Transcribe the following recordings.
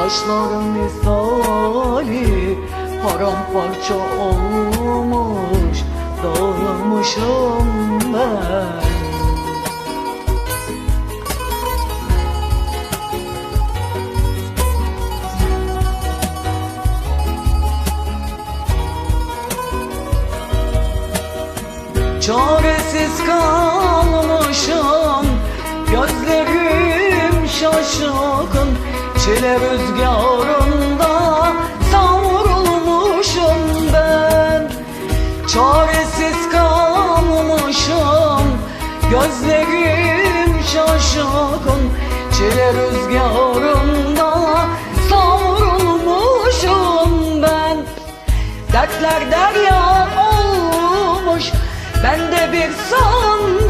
taşlar misali Paramparça olmuş, dağılmışım ben. Çaresiz kalmışım Çile rüzgarında Savrulmuşum ben. Çaresiz kalmışım Gözlerim şaşkın. Çile rüzgarında Savrulmuşum ben. Dertler derya olmuş Ben de bir sandal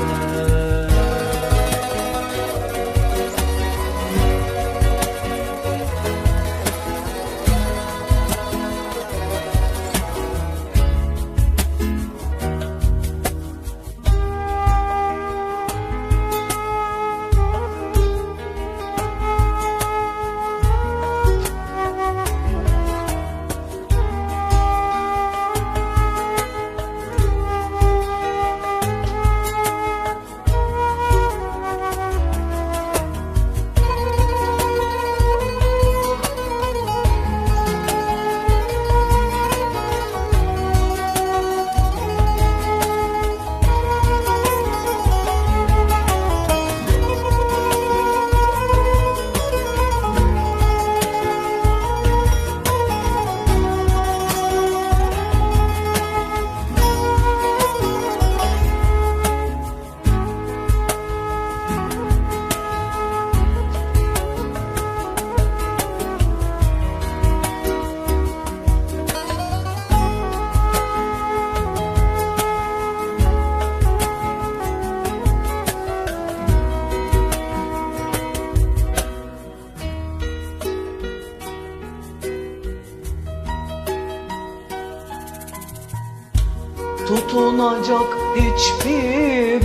Tutunacak hiçbir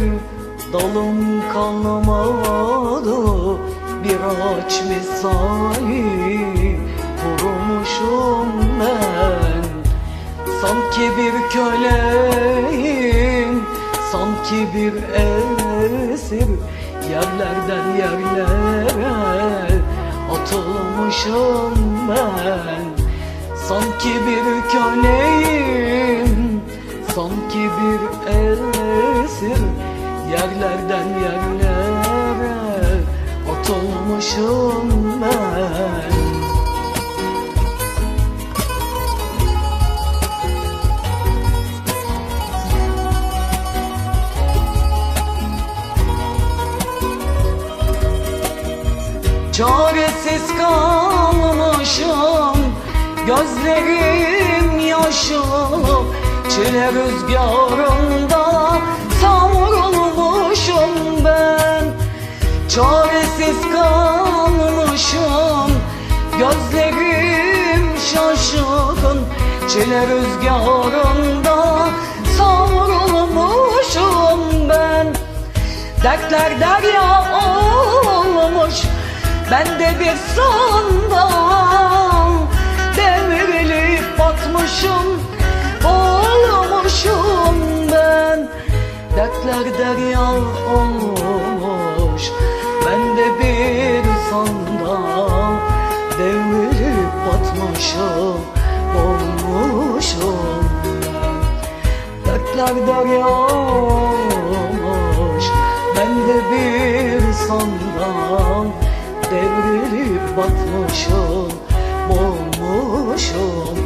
dalım kalmadı. Bir ağaç misali kurumuşum ben. Sanki bir köleyim, sanki bir esir. Yerlerden yerlere atılmışım ben. Sanki bir köleyim, sanki bir esir Yerlerden yerlere. Atılmışım ben. Çaresiz kalmışım Gözlerim yaşlı Çile rüzgarında Savrulmuşum ben. Çaresiz kalmışım Gözlerim şaşkın. Çile rüzgarında Savrulmuşum ben. Dertler derya olmuş Ben de bir sandal. Devrilip batmışım derya olmuş Ben de bir sandal devrilip batmışım Olmuşum Dertler derya olmuş Ben de bir sandal devrilip batmışım Olmuşum